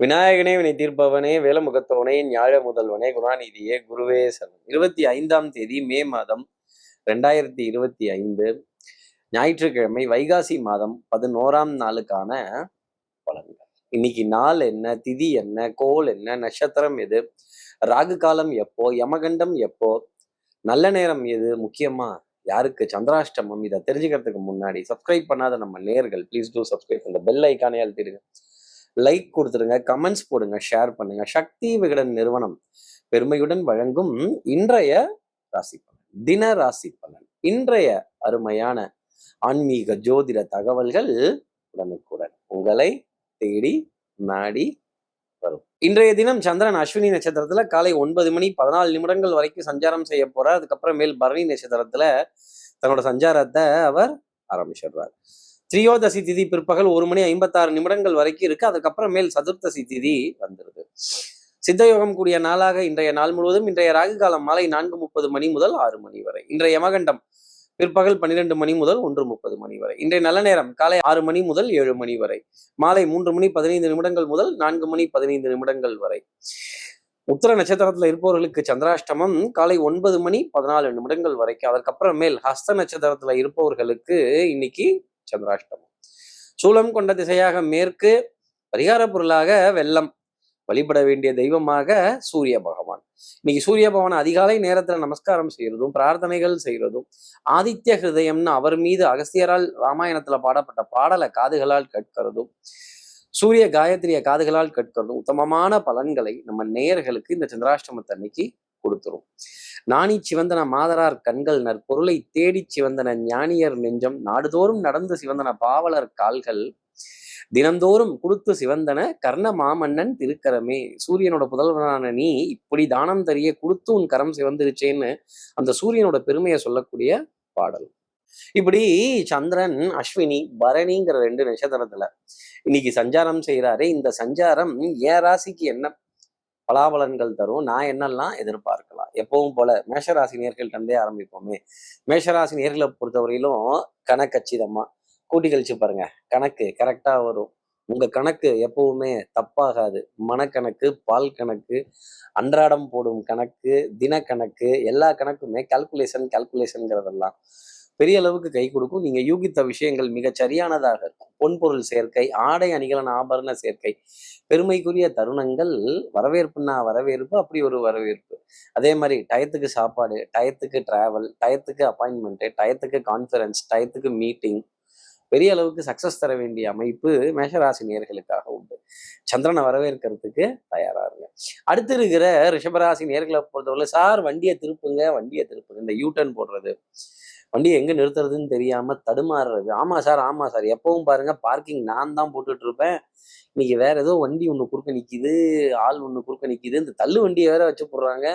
விநாயகனே வினை தீர்ப்பவனே வேலமுகத்தவனே ஞாழ முதல்வனே குணாநிதியே குருவே சரணம் இருபத்தி ஐந்தாம் தேதி மே மாதம் ரெண்டாயிரத்தி இருபத்தி ஐந்து ஞாயிற்றுக்கிழமை வைகாசி மாதம் பதினோராம் நாளுக்கான பலன்கள். இன்னைக்கு நாள் என்ன திதி என்ன கோல் என்ன நட்சத்திரம் எது ராகு காலம் எப்போ யமகண்டம் எப்போ நல்ல நேரம் எது முக்கியமா யாருக்கு சந்திராஷ்டமம் இதை தெரிஞ்சுக்கிறதுக்கு முன்னாடி சப்ஸ்கிரைப் பண்ணாத நம்ம நேர்கள் ப்ளீஸ் டூ சப்ஸ்கிரைப் அந்த பெல் ஐக்கானே அழுத்திடுங்க. லைக் கொடுத்துருங்க கமெண்ட்ஸ் போடுங்க ஷேர் பண்ணுங்க. சக்தி விகடன் நிறுவனம் பெருமையுடன் வழங்கும் இன்றைய ராசி பலன் தின ராசி பலன். இன்றைய அருமையான ஆன்மீக ஜோதிட தகவல்கள் உடனுக்குடன் உங்களை தேடி நாடி வரும். இன்றைய தினம் சந்திரன் அஸ்வினி நட்சத்திரத்துல காலை ஒன்பது மணி பதினாலு நிமிடங்கள் வரைக்கும் சஞ்சாரம் செய்ய போறார். அதுக்கப்புறம் மேல் பரணி நட்சத்திரத்துல தன்னோட சஞ்சாரத்தை அவர் ஆரம்பிச்சிடுறார். திரியோதசி திதி பிற்பகல் ஒரு மணி ஐம்பத்தாறு நிமிடங்கள் வரைக்கும் இருக்கு. அதுக்கப்புறம் மேல் சதுர்த்தசி திதி வந்துருது. சித்தயோகம் கூடிய நாளாக இன்றைய நாள் முழுவதும் இன்றைய ராகு காலம் மாலை நான்கு முப்பது மணி முதல் ஆறு மணி வரை. இன்றைய யமகண்டம் பிற்பகல் பன்னிரெண்டு மணி முதல் ஒன்று முப்பது மணி வரை. இன்றைய நல்ல நேரம் காலை ஆறு மணி முதல் ஏழு மணி வரை. மாலை மூன்று மணி பதினைந்து நிமிடங்கள் முதல் நான்கு மணி பதினைந்து நிமிடங்கள் வரை. உத்தர நட்சத்திரத்துல இருப்பவர்களுக்கு சந்திராஷ்டமம் காலை ஒன்பது மணி பதினாலு நிமிடங்கள் வரைக்கும். அதற்கப்புறம் மேல் ஹஸ்த நட்சத்திரத்துல இருப்பவர்களுக்கு இன்னைக்கு சந்திராஷ்டமம். சூலம் கொண்ட திசையாக மேற்கு பரிகார பொருளாக வெள்ளம். வழிபட வேண்டிய தெய்வமாக சூரிய பகவான். இன்னைக்கு சூரிய பகவான் அதிகாலை நேரத்துல நமஸ்காரம் செய்யறதும் பிரார்த்தனைகள் செய்யறதும் ஆதித்ய ஹிருதயம்னு அவர் மீது அகஸ்தியரால் ராமாயணத்துல பாடப்பட்ட பாடலை காதுகளால் கேட்கிறதும் சூரிய காயத்ரிய காதுகளால் கேட்கிறதும் உத்தமமான பலன்களை நம்ம நேயர்களுக்கு இந்த சந்திராஷ்டமத்தை அன்னைக்கு கொடுத்துரும். நாணி சிவந்தன மாதரார் கண்கள் நற்பொருளை தேடி சிவந்தன ஞானியர் நெஞ்சம் நாடுதோறும் நடந்து சிவந்தன பாவலர் கால்கள் தினந்தோறும் கொடுத்து சிவந்தன கர்ண மாமன்னன் திருக்கரமே. சூரியனோட புதல்வனான நீ இப்படி தானம் தரிய கொடுத்து உன் கரம் சிவந்துருச்சேன்னு அந்த சூரியனோட பெருமையை சொல்லக்கூடிய பாடல். இப்படி சந்திரன் அஸ்வினி பரணிங்கிற ரெண்டு நட்சத்திரத்துல இன்னைக்கு சஞ்சாரம் செய்யறாரு இந்த சஞ்சாரம் ஏ ராசிக்கு என்ன பலாபலன்கள் தரும்? நான் என்னெல்லாம் எதிர்பார்க்கலாம்? எப்பவும் போல மேஷராசி நேர்கள் இருந்தே ஆரம்பிப்போமே. மேஷராசி நேர்களை பொறுத்தவரையிலும் கணக்கச்சிதமா கூட்டி கழிச்சு பாருங்க. கணக்கு கரெக்டா வரும். உங்க கணக்கு எப்பவுமே தப்பாகாது. மனக்கணக்கு பால் கணக்கு அன்றாடம் போடும் கணக்கு தினக்கணக்கு எல்லா கணக்குமே கால்குலேஷன் கால்குலேஷன்ங்கிறதெல்லாம் பெரிய அளவுக்கு கை கொடுக்கும். நீங்க யூகித்த விஷயங்கள் மிக சரியானதாக இருக்கும். பொன்பொருள் சேர்க்கை ஆடை அணிகலன் ஆபரண சேர்க்கை பெருமைக்குரிய தருணங்கள் வரவேற்புன்னா வரவேற்பு அப்படி ஒரு வரவேற்பு. அதே மாதிரி டயத்துக்கு சாப்பாடு டயத்துக்கு டிராவல் டயத்துக்கு அப்பாயின்மெண்ட்டு டயத்துக்கு கான்ஃபரன்ஸ் டயத்துக்கு மீட்டிங் பெரிய அளவுக்கு சக்சஸ் தர வேண்டிய அமைப்பு மேஷராசி நேர்களுக்காக உண்டு. சந்திரனை வரவேற்கிறதுக்கு தயாரா இருங்க. அடுத்து இருக்கிற ரிஷபராசி நேர்களை பொறுத்தவரை சார் வண்டியை திருப்புங்க வண்டியை திருப்புங்க. இந்த யூட்டர்ன் போடுறது வண்டியை எங்கே நிறுத்துறதுன்னு தெரியாமல் தடுமாறுறது. ஆமாம் சார் ஆமாம் சார். எப்பவும் பாருங்க பார்க்கிங் நான் தான் போட்டுட்டு இருப்பேன். இன்னைக்கு வேற ஏதோ வண்டி ஒன்று குறுக்க நிற்கிது ஆள் ஒன்று குறுக்க நிற்கிது இந்த தள்ளு வண்டியை வேற வச்சு போடுறாங்க.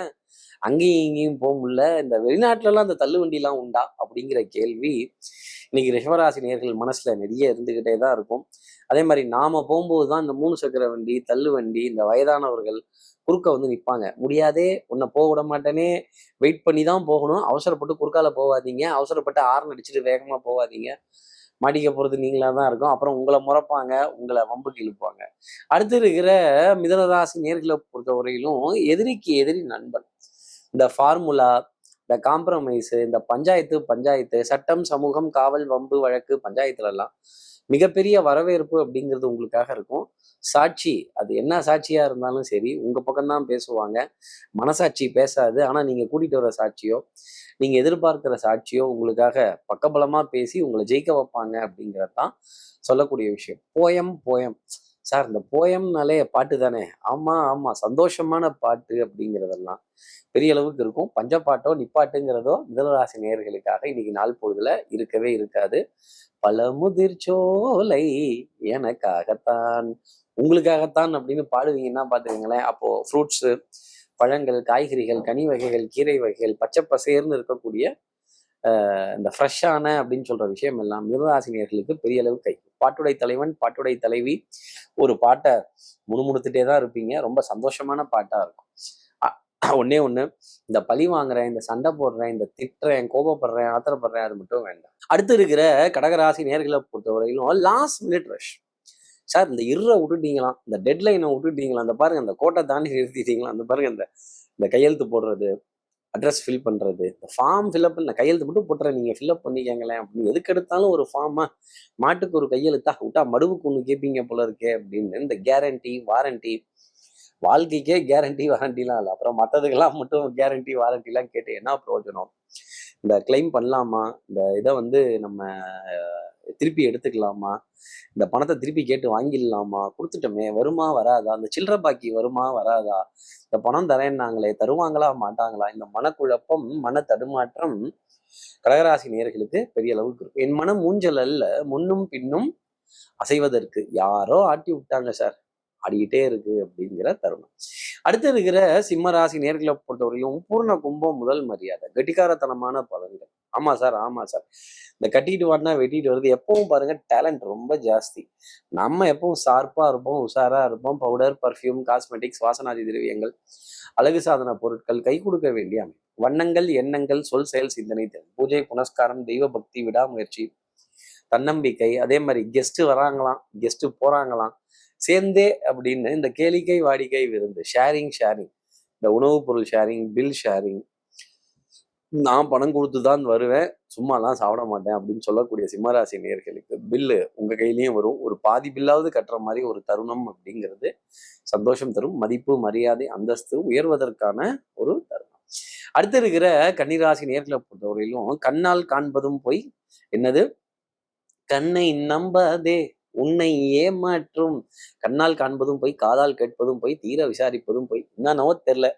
அங்கேயும் இங்கேயும் போக முடியல. இந்த வெளிநாட்டிலலாம் அந்த தள்ளு வண்டிலாம் உண்டா? அப்படிங்கிற கேள்வி இன்னைக்கு ரிஷவராசி நேர்கள் மனசில் நிறைய இருந்துக்கிட்டே தான் இருக்கும். அதே மாதிரி நாம் போகும்போது தான் இந்த மூணு சக்கர வண்டி தள்ளு வண்டி இந்த வயதானவர்கள் குறுக்க வந்து நிற்பாங்க முடியாதே உன்னை போக விட மாட்டேனே. வெயிட் பண்ணி தான் போகணும். அவசரப்பட்டு குறுக்கால போகாதீங்க. அவசரப்பட்டு ஆரன் அடிச்சுட்டு வேகமா போகாதீங்க. மாட்டிக்க போறது நீங்களா தான் இருக்கும். அப்புறம் உங்களை முறைப்பாங்க. உங்களை வம்புக்கு இழுப்பாங்க. அடுத்து இருக்கிற மிதனராசி நேர்களை பொறுத்தவரையிலும் எதிரிக்கு எதிரி நண்பன். இந்த ஃபார்முலா இந்த காம்ப்ரமைஸு இந்த பஞ்சாயத்து பஞ்சாயத்து சட்டம் சமூகம் காவல் வம்பு வழக்கு பஞ்சாயத்துல எல்லாம் மிகப்பெரிய வரவேற்பு அப்படிங்கிறது உங்களுக்காக இருக்கும். சாட்சி அது என்ன சாட்சியா இருந்தாலும் சரி உங்க பக்கம்தான் பேசுவாங்க. மனசாட்சி பேசாது. ஆனா நீங்க கூட்டிட்டு வர சாட்சியோ நீங்க எதிர்பார்க்கிற சாட்சியோ உங்களுக்காக பக்கபலமா பேசி உங்களை ஜெயிக்க வைப்பாங்க அப்படிங்கிறது தான் சொல்லக்கூடிய விஷயம். Poem poem. சார் இந்த போயம்னாலே பாட்டு தானே? ஆமா ஆமா. சந்தோஷமான பாட்டு அப்படிங்கிறதெல்லாம் பெரிய அளவுக்கு இருக்கும். பஞ்சப்பாட்டோ நிப்பாட்டுங்கிறதோ மிதனராசி நேயர்களுக்காக இன்னைக்கு நாள் பொழுதுல இருக்கவே இருக்காது. பல முதிர்ச்சோலை எனக்காகத்தான். உங்களுக்காகத்தான் அப்படின்னு பாடுவீங்கன்னா பார்த்துக்கங்களேன் அப்போ ஃப்ரூட்ஸு பழங்கள் காய்கறிகள் கனி வகைகள் கீரை வகைகள் பச்சை பசேர்னு இருக்கக்கூடிய இந்த ஃப்ரெஷ்ஷான அப்படின்னு சொல்ற விஷயம் எல்லாம் மிருகராசினியர்களுக்கு பெரிய அளவு கை. பாட்டுடை தலைவன் பாட்டுடை தலைவி ஒரு பாட்டை முணுமுணுத்துட்டே தான் இருப்பீங்க. ரொம்ப சந்தோஷமான பாட்டா இருக்கும். ஒன்னே ஒண்ணே ஒண்ணு இந்த பழி வாங்குறேன் இந்த சண்டை போடுறேன் இந்த திட்டுறேன் கோபப்படுறேன் ஆத்திரப்படுறேன் அது மட்டும் வேண்டாம். அடுத்து இருக்கிற கடகராசி நேர்களை பொறுத்தவரையிலும் லாஸ்ட் மினிட் ரஷ் சார் இந்த இருற விட்டுட்டீங்களாம் இந்த டெட்லைனை விட்டுட்டீங்களா அந்த பாருங்க அந்த கோட்டை தாண்டி நிறுத்திட்டீங்களா அந்த பாருங்க இந்த இந்த கையெழுத்து போடுறது அட்ரஸ் ஃபில் பண்ணுறது இந்த ஃபார்ம் ஃபில்அப் பண்ண கையெழுத்து மட்டும் போட்டுறேன். நீங்கள் ஃபில்அப் பண்ணிக்கங்களேன் அப்படின்னு எதுக்கு எடுத்தாலும் ஒரு ஃபார்மா மாட்டுக்கு ஒரு கையெழுத்தா விட்டா மடுவுக்கு ஒன்று கேட்பீங்க போல இருக்கே அப்படின்னு இந்த கேரண்டி வாரண்டி வாழ்க்கைக்கே கேரண்டி வாரண்டிலாம் இல்லை. அப்புறம் மற்றதுக்கெல்லாம் மட்டும் கேரண்டி வாரண்டிலாம் கேட்டு என்ன பிரயோஜனம்? இந்த கிளைம் பண்ணலாமா? இந்த இதை வந்து நம்ம திருப்பி எடுத்துக்கலாமா? இந்த பணத்தை திருப்பி கேட்டு வாங்கிடலாமா? கொடுத்துட்டோமே வருமா வராதா? அந்த சில்லற பாக்கி வருமா வராதா? இந்த பணம் தரேன்னாங்களே தருவாங்களா மாட்டாங்களா? இந்த மனக்குழப்பம் மன தடுமாற்றம் கடகராசி நேர்களுக்கு பெரிய அளவுக்கு இருக்கும். என் மனம் மூஞ்சல் அல்ல முன்னும் பின்னும் அசைவதற்கு. யாரோ ஆட்டி விட்டாங்க சார். ஆடிக்கிட்டே இருக்கு அப்படிங்கிற தருணம். அடுத்து இருக்கிற சிம்ம ராசி நேர்களை பொறுத்தவரையும் பூர்ண கும்பம் முதல் மரியாதை கெட்டிக்காரத்தனமான பலன்கள். ஆமா சார் ஆமா சார். இந்த கட்டிட்டு வாடினா வெட்டிட்டு வருது எப்பவும் பாருங்க டேலண்ட் ரொம்ப ஜாஸ்தி. நம்ம எப்பவும் ஷார்ப்பா இருப்போம் உஷாரா இருப்போம். பவுடர் பர்ஃப்யூம் காஸ்மெட்டிக்ஸ் வாசனாதி திரவியங்கள் அழகு சாதன பொருட்கள் கை கொடுக்க வேண்டிய அமைப்பு. வண்ணங்கள் எண்ணங்கள் சொல் செயல் சிந்தனை திறன். பூஜை புனஸ்காரம் தெய்வ பக்தி விடாமுயற்சி தன்னம்பிக்கை அதே மாதிரி கெஸ்ட் வராங்களாம் கெஸ்ட் போறாங்களாம் சேர்ந்தே அப்படின்னு இந்த கேளிக்கை வாடிக்கை விருந்து ஷேரிங் ஷேரிங் இந்த உணவுப் பொருள் ஷேரிங் பில் ஷேரிங் நான் பணம் கொடுத்து தான் வருவேன் சும்மாலாம் சாப்பிட மாட்டேன் அப்படின்னு சொல்லக்கூடிய சிம்மராசி நேர்களுக்கு பில்லு உங்க கையிலையும் வரும். ஒரு பாதி பில்லாவது கட்டுற மாதிரி ஒரு தருணம் அப்படிங்கிறது சந்தோஷம் தரும் மதிப்பு மரியாதை அந்தஸ்து உயர்வதற்கான ஒரு தருணம். அடுத்து இருக்கிற கன்னிராசி நேர்களை பொறுத்தவரையிலும் கண்ணால் காண்பதும் போய். என்னது? கண்ணை நம்பாதே. உன்னை ஏமாற்றும். கண்ணால் காண்பதும் போய் காதால் கேட்பதும் போய் தீர விசாரிப்பதும் போய் என்னன்னவோ தெரில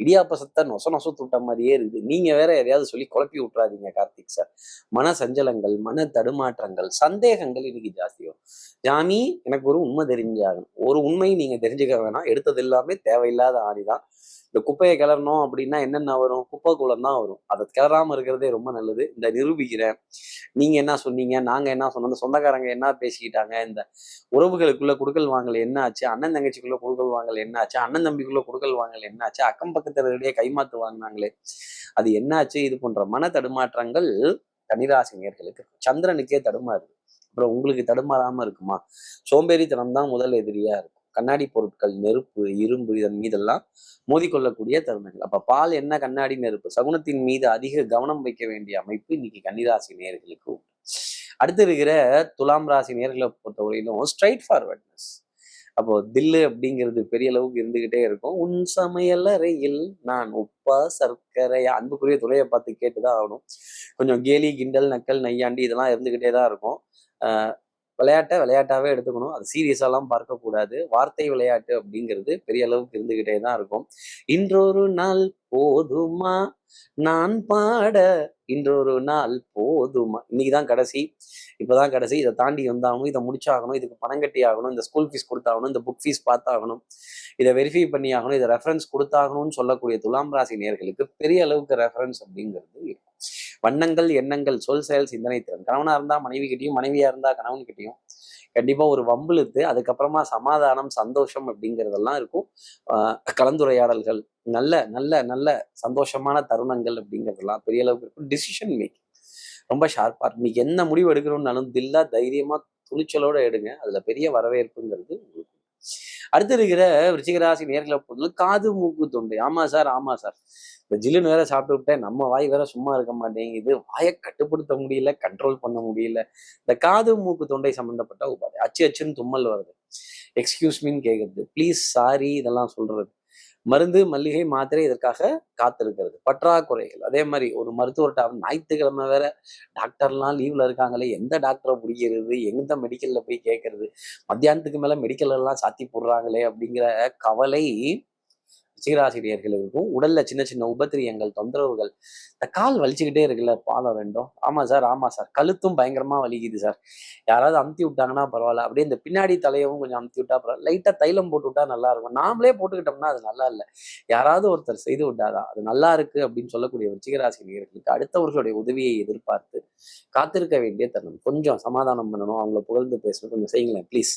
இடியாப்ப சத்த நொச நொச தூட்ட மாதிரியே இருக்குது. நீங்க வேற எதையாவது சொல்லி குழப்பி விட்டுறாதீங்க கார்த்திக் சார் மன சஞ்சலங்கள் மன தடுமாற்றங்கள் சந்தேகங்கள் இன்னைக்கு ஜாஸ்தியும் ஜாமி எனக்கு ஒரு உண்மை தெரிஞ்சாகணும் ஒரு உண்மை நீங்க தெரிஞ்சுக்க வேணாம். எடுத்தது எல்லாமே தேவையில்லாத ஆணி தான் இந்த குப்பையை கிளறணும் அப்படின்னா என்னென்ன வரும்? குப்பை குளம் தான் வரும். அதை கிளறாம இருக்கிறதே ரொம்ப நல்லது. இந்த நிரூபிக்கிறேன் நீங்க என்ன சொன்னீங்க நாங்க என்ன சொன்னோம் சொந்தக்காரங்க என்ன பேசிக்கிட்டாங்க இந்த உறவுகளுக்குள்ள குடுக்கல் வாங்கல் என்ன ஆச்சு அண்ணன் தங்கச்சிக்குள்ள குடுக்கல் வாங்கல் என்ன ஆச்சு அண்ணன் தம்பிக்குள்ள குடுக்கல் வாங்கல் என்ன ஆச்சு அக்கம் பக்கத்தினரிடையே கைமாத்து வாங்கினாங்களே அது என்னாச்சு இது போன்ற மன தடுமாற்றங்கள் கன்னிராசி சந்திரனுக்கே தடுமாறுது அப்புறம் உங்களுக்கு தடுமாறாம இருக்குமா? சோம்பேறித்தனம் தான் முதல் எதிரியா இருக்கும். கண்ணாடி பொருட்கள் நெருப்பு இரும்பு இதன் மீதெல்லாம் மோதிக்கொள்ளக்கூடிய தருணங்கள். அப்ப பால் என்ன கண்ணாடி நெருப்பு? சகுனத்தின் மீது அதிக கவனம் வைக்க வேண்டிய அமைப்பு இன்னைக்கு கன்னிராசி நேர்களுக்கு உண்டு. அடுத்து இருக்கிற துலாம் ராசி நேர்களை பொறுத்தவரையிலும் ஸ்ட்ரைட் ஃபார்வர்ட்னஸ் அப்போ தில்லு அப்படிங்கிறது பெரிய அளவுக்கு இருந்துகிட்டே இருக்கும். உன் சமையலறையில் நான் உப்பா சர்க்கரையா அன்புக்குரிய துறையை பார்த்து கேட்டுதான் ஆகணும். கொஞ்சம் கேலி கிண்டல் நக்கல் நையாண்டி இதெல்லாம் இருந்துகிட்டே தான் இருக்கும். ஆஹ் விளையாட்டை விளையாட்டாவே எடுத்துக்கணும். அது சீரியஸாலாம் பார்க்கக்கூடாது. வார்த்தை விளையாட்டு அப்படிங்கிறது பெரிய அளவுக்கு இருந்துகிட்டே தான் இருக்கும். இன்றொரு நாள் போதுமா? நான் பாட. இன்றொரு நாள் போதுமா? இன்னைக்கு தான் கடைசி. இப்போதான் கடைசி. இதை தாண்டி வந்தாகணும். இதை முடிச்சாகணும். இதுக்கு பணம் கட்டி ஆகணும். இந்த ஸ்கூல் ஃபீஸ் கொடுத்தாகணும். இந்த புக் ஃபீஸ் பார்த்தாகணும். இதை வெரிஃபை பண்ணி ஆகணும். இதை ரெஃபரன்ஸ் கொடுத்தாகணும்னு சொல்லக்கூடிய துலாம் ராசி நேர்களுக்கு பெரிய அளவுக்கு ரெஃபரன்ஸ் அப்படிங்கிறது இருக்கும். வண்ணங்கள் எண்ணங்கள் சொல் செயல் சிந்தனை திறன். கணவனா இருந்தா மனைவி கிட்டையும் மனைவியா இருந்தா கணவன் கிட்டையும் கண்டிப்பா ஒரு வம்பிழுத்து அதுக்கப்புறமா சமாதானம் சந்தோஷம் அப்படிங்கிறதெல்லாம் இருக்கும். ஆஹ் கலந்துரையாடல்கள் நல்ல நல்ல நல்ல சந்தோஷமான தருணங்கள் அப்படிங்கிறதுலாம் பெரிய அளவுக்கு இருக்கும். டிசிஷன் மேக்கிங் ரொம்ப ஷார்ப்பா இருக்கும். இன்னைக்கு என்ன முடிவு எடுக்கணும்னாலும் தில்லா தைரியமா துணிச்சலோடு எடுங்க. அதுல பெரிய வரவேற்புங்கிறது உங்களுக்கு. அடுத்து இருக்கிற விருச்சிகராசி நேர்களை பொருள் காது மூக்கு தொண்டை. ஆமா சார் ஆமா சார். இந்த ஜில்லுன்னு வேற சாப்பிட்டு விட்டேன். நம்ம வாய் வேற சும்மா இருக்க மாட்டேங்குது. வாயை கட்டுப்படுத்த முடியல கண்ட்ரோல் பண்ண முடியல. இந்த காது மூக்கு தொண்டை சம்பந்தப்பட்ட உபாதை. அச்சு அச்சுன்னு தும்மல் வருது. எக்ஸ்கியூஸ் மீன் கேட்கறது ப்ளீஸ் சாரி இதெல்லாம் சொல்றது. மருந்து மல்லிகை மாத்திரை இதற்காக காத்திருக்கிறது. பற்றாக்குறைகள். அதே மாதிரி ஒரு மருத்துவர்கிட்ட ஞாயிற்றுக்கிழமை வேற டாக்டர்லாம் லீவ்ல இருக்காங்களே எந்த டாக்டரை பிடிக்கிறது எந்த மெடிக்கல்ல போய் கேட்கறது மத்தியானத்துக்கு மேல மெடிக்கல் எல்லாம் சாத்தி போடுறாங்களே அப்படிங்கிற கவலை சீராசிரியர்களுக்கும் உடல்ல சின்ன சின்ன உபத்திரியங்கள் தொந்தரவுகள் இந்த கால் வலிச்சுக்கிட்டே இருக்குல்ல பாலம் ரெண்டும். ஆமா சார் ஆமா சார். கழுத்தும் பயங்கரமா வலிக்குது சார். யாராவது அமுத்தி விட்டாங்கன்னா பரவாயில்ல. அப்படியே இந்த பின்னாடி தலையவும் கொஞ்சம் அமுத்தி விட்டா பரவாயில்ல. லைட்டா தைலம் போட்டு விட்டா நல்லா இருக்கும். நாமளே போட்டுக்கிட்டோம்னா அது நல்லா இல்லை. யாராவது ஒருத்தர் செய்து விட்டாதான் அது நல்லா இருக்கு அப்படின்னு சொல்லக்கூடிய விருச்சிகராசினியர்களுக்கு அடுத்தவர்களுடைய உதவியை எதிர்பார்த்து காத்திருக்க வேண்டிய தருணம். கொஞ்சம் சமாதானம் பண்ணணும். அவங்கள புகழ்ந்து பேசணும். கொஞ்சம் செய்யுங்களேன் ப்ளீஸ்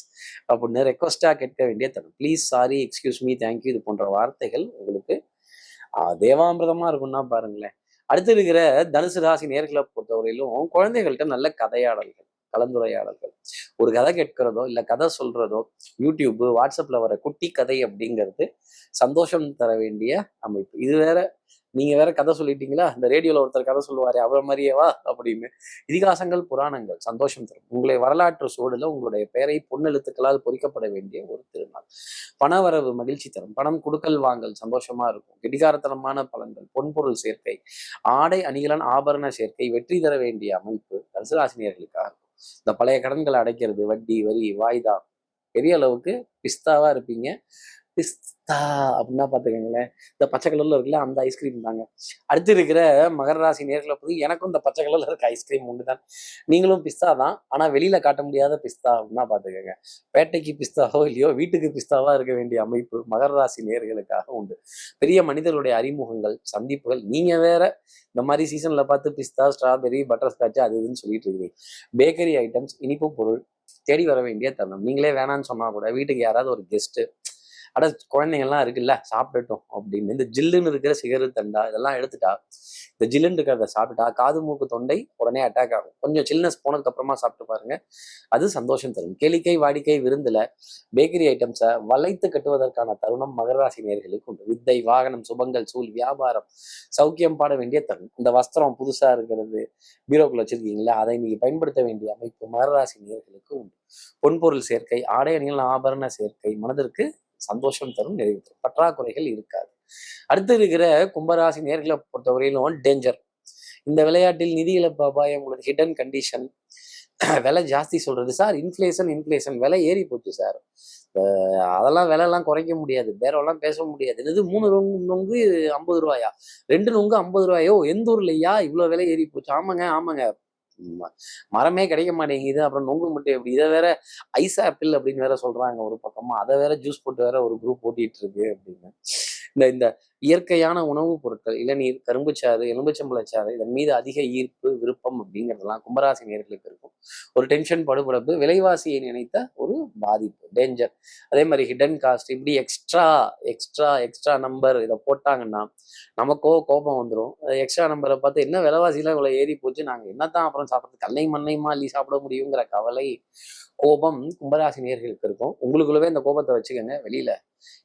அப்படின்னு ரெக்வஸ்டா கேட்க வேண்டிய தருணம். Please sorry excuse me thank you இது போன்ற வார்த்தைகள் உங்களுக்கு தேவாமிரதமா இருக்கும்னா பாருங்களேன். அடுத்து இருக்கிற தனுசு ராசி நேர்களை பொறுத்தவரையிலும் குழந்தைகள்கிட்ட நல்ல கதையாடல்கள் கலந்துரையாடல்கள். ஒரு கதை கேட்கிறதோ இல்ல கதை சொல்றதோ யூடியூப் வாட்ஸ்அப்ல வர குட்டி கதை அப்படிங்கிறது சந்தோஷம் தர வேண்டிய அமைப்பு. இது வேற நீங்க வேற கதை சொல்லிட்டீங்களா? இந்த ரேடியோல ஒருத்தர் கதை சொல்லுவாரு அவரை மாதிரியேவா அப்படின்னு. இதிகாசங்கள் புராணங்கள் சந்தோஷம் தரும். உங்களை வரலாற்று சூழல உங்களுடைய பெயரை பொன்னெழுத்துக்களால் பொறிக்கப்பட வேண்டிய ஒரு திருநாள். பணவரவு மகிழ்ச்சி தரும். பணம் கொடுக்கல் வாங்கல் சந்தோஷமா இருக்கும். கெடிகாரத்தனமான பலன்கள் பொன்பொருள் சேர்க்கை ஆடை அணிகலன் ஆபரண சேர்க்கை வெற்றி தர வேண்டிய அமைப்பு தனுசுராசினியர்களுக்காக இருக்கும். இந்த பழைய கடன்களை அடைக்கிறது வட்டி வரி வாய்தா. பெரிய அளவுக்கு பிஸ்தாவா இருப்பீங்க. பிஸ்தா அப்படின்னா பார்த்துக்கோங்களேன். இந்த பச்சை கலரில் இருக்குல்ல அந்த ஐஸ்கிரீம் தாங்க. அடுத்து இருக்கிற மகர ராசி நேர்களை போது எனக்கும் இந்த பச்சை கலரில் இருக்க ஐஸ்கிரீம் உண்டு தான். நீங்களும் பிஸ்தா தான். ஆனால் வெளியில் காட்ட முடியாத பிஸ்தா அப்படின்னா பார்த்துக்கோங்க. பேட்டைக்கு பிஸ்தாவோ இல்லையோ வீட்டுக்கு பிஸ்தாவா இருக்க வேண்டிய அமைப்பு மகர ராசி நேர்களுக்காக உண்டு. பெரிய மனிதர்களுடைய அறிமுகங்கள் சந்திப்புகள் நீங்கள் வேற இந்த மாதிரி சீசனில் பார்த்து பிஸ்தா ஸ்ட்ராபெரி பட்டர் ஸ்காட்ச் அது இதுன்னு சொல்லிட்டு இருக்கிறீங்க பேக்கரி ஐட்டம்ஸ் இனிப்பு பொருள் தேடி வர வேண்டிய தருணம். நீங்களே வேணான்னு சொன்னால் கூட வீட்டுக்கு யாராவது ஒரு கெஸ்ட்டு அட குழந்தைங்கள்லாம் இருக்குல்ல சாப்பிடட்டும் அப்படின்னு. இந்த ஜில்லுன்னு இருக்கிற சிகரு தண்டா இதெல்லாம் எடுத்துட்டா இந்த ஜில்லுன்னு இருக்கிறத சாப்பிட்டா காது மூக்கு தொண்டை உடனே அட்டாக் ஆகும். கொஞ்சம் சில்னஸ் போனதுக்கு அப்புறமா சாப்பிட்டு பாருங்க. அது சந்தோஷம் தரும். கேளிக்கை வாடிக்கை விருந்துல பேக்கரி ஐட்டம்ஸை வளைத்து கட்டுவதற்கான தருணம் மகராசி நேர்களுக்கு உண்டு. வித்தை வாகனம் சுபங்கள் சூழ் வியாபாரம் சௌக்கியம் பாட வேண்டிய தருணம். இந்த வஸ்திரம் புதுசா இருக்கிறது பீரோக்குள்ள வச்சிருக்கீங்களா அதை நீங்க பயன்படுத்த வேண்டிய அமைப்பு மகராசி நேர்களுக்கு உண்டு. பொன்பொருள் சேர்க்கை ஆடை அணிகள் ஆபரண சேர்க்கை மனதிற்கு சந்தோஷம் தரும் நிறைவு தரும். பற்றாக்குறைகள் இருக்காது. அடுத்து இருக்கிற கும்பராசி நேர்களை பொறுத்தவரையிலும் டேஞ்சர் இந்த விளையாட்டில் நிதி இழப்பு அபாயம் உள்ளது. ஹிடன் கண்டிஷன் விலை ஜாஸ்தி சொல்றது. சார் இன்ஃப்ளேஷன் இன்ஃப்ளேஷன் விலை ஏறி போச்சு சார் அதெல்லாம் விலைலாம் குறைக்க முடியாது. பேரெல்லாம் பேச முடியாது. இது மூணு நொங்கு நொங்கு ஐம்பது ரூபாயா? ரெண்டு நொங்கு ஐம்பது ரூபாயோ? எந்த ஊர்லையா இவ்வளோ விலை ஏறி போச்சு. ஆமாங்க ஆமாங்க. மரமே கிடைக்க மாட்டேங்குது. அப்புறம் நொங்கு மட்டும் எப்படி? இதை வேற ஐஸ் ஆப்பிள் அப்படின்னு வேற சொல்றாங்க ஒரு பக்கமா. அதை வேற ஜூஸ் போட்டு வேற ஒரு குரூப் ஓட்டிட்டு இருக்கு அப்படின்னு. இந்த இந்த இயற்கையான உணவுப் பொருட்கள் இளநீர் கரும்புச்சாறு எலும்புச்சம்பளச்சாறு இதன் மீது அதிக ஈர்ப்பு விருப்பம் அப்படிங்கிறதெல்லாம் கும்பராசி நேர்களுக்கு இருக்கும். ஒரு டென்ஷன் படுபடப்பு விலைவாசியை நினைத்த ஒரு பாதிப்பு டேஞ்சர் அதே மாதிரி ஹிடன் காஸ்ட் இப்படி எக்ஸ்ட்ரா எக்ஸ்ட்ரா எக்ஸ்ட்ரா நம்பர் இதை போட்டாங்கன்னா நமக்கோ கோபம் வந்துடும் எக்ஸ்ட்ரா நம்பரை பார்த்து என்ன விலைவாசிலாம் இவ்வளோ ஏறி போச்சு? நாங்கள் என்னத்தான் அப்புறம் சாப்பிட்றது? கல்லை மண்ணையுமா அள்ளி சாப்பிட முடியுங்கிற கவலை கோபம் கும்பராசி நேர்களுக்கு இருக்கும். உங்களுக்குள்ளவே இந்த கோபத்தை வச்சுக்கோங்க. வெளியில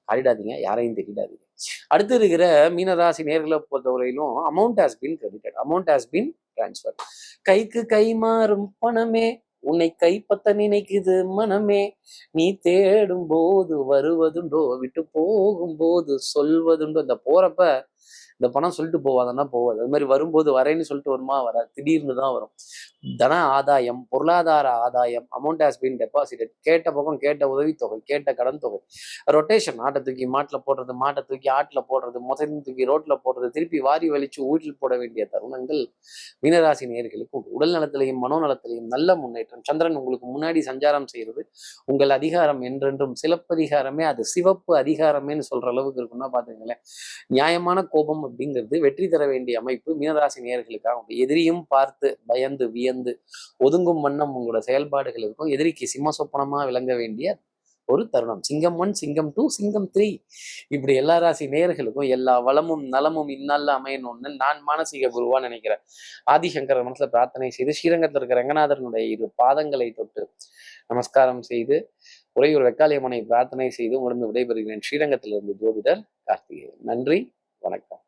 ஆடிடாதீங்க யாரையும் திட்டாதீங்க அடுத்து இருக்கிற மீனராசி நேர்களை பொறுத்தவரையிலும் amount has been credited amount has been transfer கைக்கு கை மாறும் பணமே உன்னை கைப்பத்த நினைக்குது மனமே. நீ தேடும் போது வருவதுண்டோ விட்டு போகும்போது சொல்வதுண்டோ இந்த போறப்ப இந்த பணம் சொல்லிட்டு போவாதன்னா போவாது. அது மாதிரி வரும்போது வரேன்னு சொல்லிட்டு வருமா? வர திடீர்னு தான் வரும். தன ஆதாயம் பொருளாதார ஆதாயம் அமௌண்ட் ஹாஸ் பீன் டெபாசிட்டட் கேட்ட பக்கம் கேட்ட உதவித்தொகை கேட்ட கடன் தொகை. ரொட்டேஷன் ஆட்டை தூக்கி மாட்டில் போடுறது மாட்டை தூக்கி ஆட்டில் போடுறது மொத்தத்தையும் தூக்கி ரோட்ல போடுறது திருப்பி வாரி வலிச்சு வீட்டில் போட வேண்டிய தருணங்கள் மீனராசி நேர்களுக்கு உண்டு. உடல் நலத்திலையும் மனோநலத்திலையும் நல்ல முன்னேற்றம். சந்திரன் உங்களுக்கு முன்னாடி சஞ்சாரம் செய்யறது உங்கள் அதிகாரம் என்றென்றும் சிலப்பதிகாரமே அது சிவப்பு அதிகாரமேன்னு சொல்ற அளவுக்கு இருக்குன்னா பாத்துங்களேன் நியாயமான கோபம் அப்படிங்கிறது வெற்றி தர வேண்டிய அமைப்பு மீனராசி நேயர்களுக்காக உண்டு. எதிரியும் பார்த்து பயந்து வியந்து ஒதுங்கும் வண்ணம் உங்களோட செயல்பாடுகள் இருக்கும். எதிரிக்கு சிம்ம சொப்பனமா விளங்க வேண்டிய ஒரு தருணம். சிங்கம் ஒன் சிங்கம் டூ சிங்கம் த்ரீ இப்படி எல்லா ராசி நேயர்களுக்கும் எல்லா வளமும் நலமும் இந்நாள்ல அமையணும்னு நான் மானசீக குருவா நினைக்கிறேன். ஆதிசங்கர மனசுல பிரார்த்தனை செய்து ஸ்ரீரங்கத்தில் இருக்கிற ரங்கநாதனுடைய இரு பாதங்களை தொட்டு நமஸ்காரம் செய்து உறையூர் வெக்காளியம்மனை பிரார்த்தனை செய்து உடனே விடைபெறுகிறேன். ஸ்ரீரங்கத்திலிருந்து ஜோதிடர் கார்த்திகேயன். நன்றி வணக்கம்.